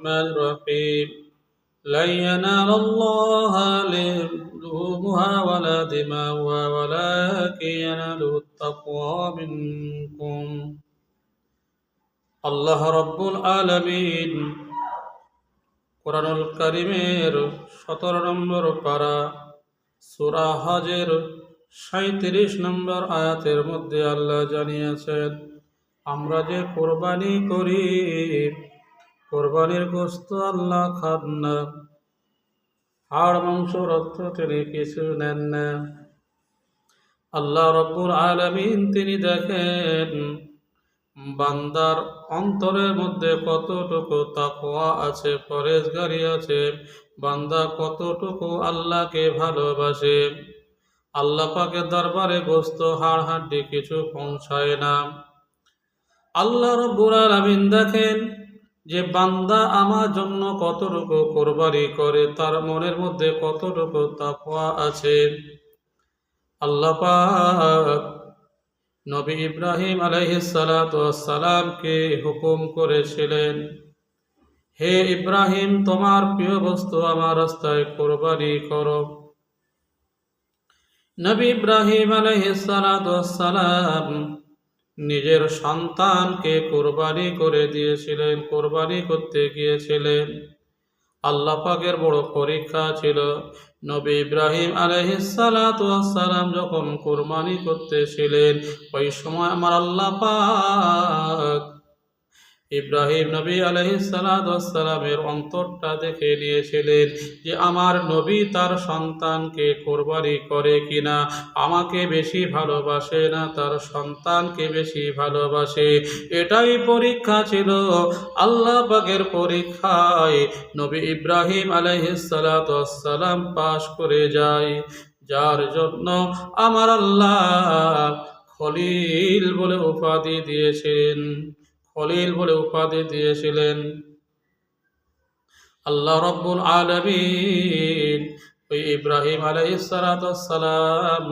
الرحمن الرحيم لن ينال الله لحومها ولا دماؤها ولكن يناله التقوى منكم আল্লাহ রব্বুল আলমিন কোরআনুল করিমের সতেরো নম্বর পারা সুরা হজের সাঁত্রিশ নম্বর আয়াতের মধ্যে আল্লাহ জানিয়েছেন আমরা যে কোরবানি করি কোরবানির গোস্ত আল্লাহ খান না। হাড়, মাংস, রক্ত তিনি কিছু নেন না। আল্লাহ রব্বুল আলমিন তিনি দেখেন, বান্দার অন্তরের মধ্যে কতটুকু তাকওয়া আছে পরেজগারি আছে, বান্দা কতটুকু আল্লাহকে ভালোবাসে। আল্লাহ পাকের দরবারে গোস্ত হাড়, হাড্ডি কিছু পৌঁছায় না। আল্লাহ রব্বুল আলামিন দেখেন যে বান্দা আমার জন্য কতটুকু কোরবানি করে, তার মনের মধ্যে কতটুকু তাকওয়া আছে? আল্লাহ নবী ইব্রাহিম আলাইহিসালামকে হুকুম করেছিলেন, হে ইব্রাহিম, তোমার প্রিয় বস্তু আমার রাস্তায় কোরবানি করো। নবী ইব্রাহিম আলাইহিসালাম নিজের সন্তানকে কোরবানি করে দিয়েছিলেন, কোরবানি করতে গিয়েছিলেন। আল্লাহ পাকের বড় পরীক্ষা ছিল, নবী ইব্রাহিম আলহিসালাম যখন কোরবানি করতেছিলেন, ওই সময় আমার আল্লাহ পাক ইব্রাহিম নবী আলহিসালামের অন্তরটা দেখে নিয়েছিলেন যে আমার নবী তার সন্তানকে কোরবানি করে কিনা। আমাকে বেশি ভালোবাসে না, তার সন্তানকে বেশি ভালোবাসে। এটাই পরীক্ষা ছিল। আল্লাহ পাকের পরীক্ষায় নবী ইব্রাহিম আলহিসালাম পাশ করে যায়। যার জন্য আমার আল্লাহ খলিল বলে উপাধি দিয়েছেন খলিল বলে উপাধি দিয়েছিলেন। আল্লাহ রব্বুল আলমিন ওই ইব্রাহিম আলাইসালাম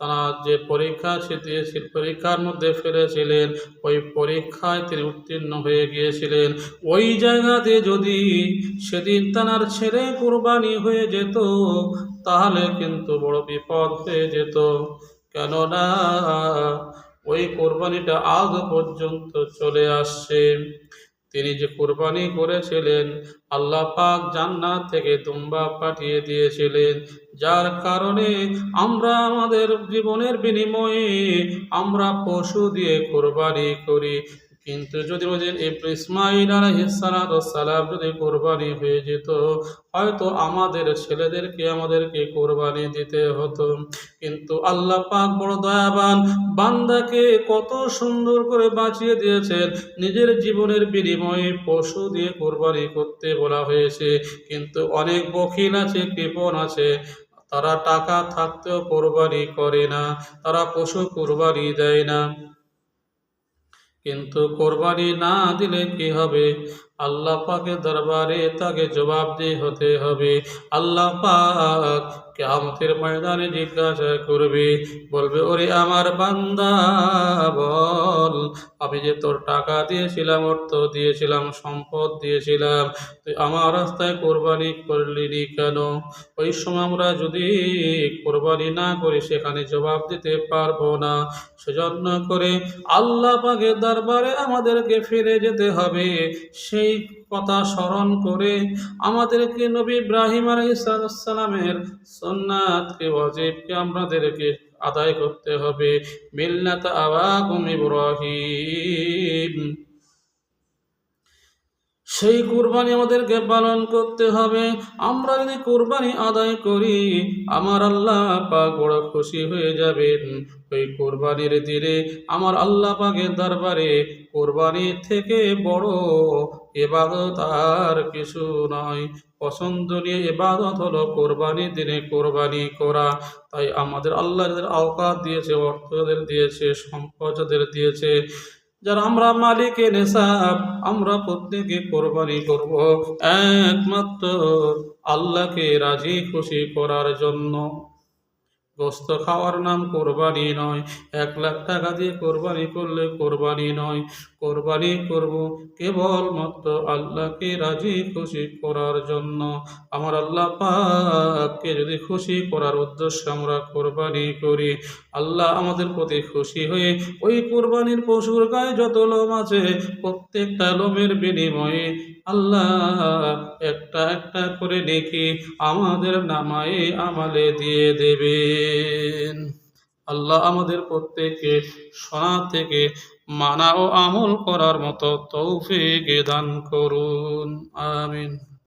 তারা যে পরীক্ষা সে দিয়েছিল পরীক্ষার মধ্যে ফেলেছিলেন। ওই পরীক্ষায় তিনি উত্তীর্ণ হয়ে গিয়েছিলেন। ওই জায়গাতে যদি সেদিন তার ছেলে কোরবানি হয়ে যেত, তাহলে কিন্তু বড় বিপদ হয়ে যেত। কেননা ওই কোরবানিটা আজ পর্যন্ত চলে আসছে। তিনি যে কোরবানি করেছিলেন, আল্লাহ পাক জান্নাত থেকে দুম্বা পাঠিয়ে দিয়েছিলেন। যার কারণে আমরা আমাদের জীবনের বিনিময়ে আমরা পশু দিয়ে কোরবানি করি। কিন্তু যদি বলেন ইসমাইল আলহিসালাম যদি কোরবানি হয়ে যেত, হয়তো আমাদের ছেলেদেরকে আমাদেরকে কোরবানি দিতে হতো। কিন্তু আল্লাহ পাক বড় দয়াবান, বান্দাকে কত সুন্দর করে বাঁচিয়ে দিয়েছেন। নিজের জীবনের বিনিময়ে পশু দিয়ে কোরবানি করতে বলা হয়েছে। কিন্তু অনেক বকিল আছে, কৃপণ আছে। তারা টাকা থাকতেও কোরবানি করে না, তারা পশু কোরবানি দেয় না। কিন্তু কোরবানি না দিলে কি হবে? আল্লাহ পাকের দরবারে তাকে জবাব জবাবদি হতে হবে। আল্লাহ পাক কেমতের ময়দানে জিজ্ঞাসা করবে, বলবে, ওরে আমার বান্দা, বল, আমি যে তোর টাকা দিয়েছিলাম, অর্থ দিয়েছিলাম, সম্পদ দিয়েছিলাম, তুই আমার রাস্তায় কোরবানি করলি কেন? ওই সময় আমরা যদি কোরবানি না করি, সেখানে জবাব দিতে পারব না। সেজন্য করে আল্লাহ পাকের দরবারে আমাদেরকে ফিরে যেতে হবে। সেই কথা স্মরণ করে আমাদেরকে নবী ইব্রাহিম আলাইসালামের সন্ন্যাতকে অজীবকে আমাদেরকে আদায় করতে হবে। মিল্লাত আবাকুম ইব্রাহিম। সেই কুরবানি আমাদেরকে পালন করতে হবে। আমরা যদি কুরবানি আদায় করি, আমার আল্লাহ পাক বড় খুশি হয়ে যাবেন। ওই কোরবানির দিনে আমার আল্লাহ পাকের দরবারে কোরবানি থেকে বড় এবাদত আর কিছু নয়। পছন্দনীয় এবাদত হলো কোরবানির দিনে কোরবানি করা। তাই আমাদের আল্লাহ যাদের আওকাত দিয়েছে, অর্থ যাদের দিয়েছে, সম্পদ যাদের দিয়েছে যারা আমরা মালিকের নেশাব আমরা প্রত্যেকে কোরবানি করব। একমাত্র আল্লাহকে রাজি খুশি করার জন্য। গোস্ত খাওয়ার নাম কোরবানি নয়। এক লাখ টাকা দিয়ে কোরবানি করলে কোরবানি নয়। কোরবানি করব কেবলমাত্র আল্লাহকে রাজি, খুশি করার জন্য। আমার আল্লাহ পাককে যদি খুশি করার উদ্দেশ্যে আমরা কোরবানি করি, আল্লাহ আমাদের প্রতি খুশি হয়ে ওই কোরবানির পশুর গায়ে যত লোম আছে, প্রত্যেকটা লোমের বিনিময়ে আল্লাহ একটা একটা করে নেকি আমাদের নামায়ে আমালে দিয়ে দেবেন। আল্লাহ আমাদের প্রত্যেককে সোনা থেকে মানা ও আমল করার মতো তৌফিক দান করুন। আমিন।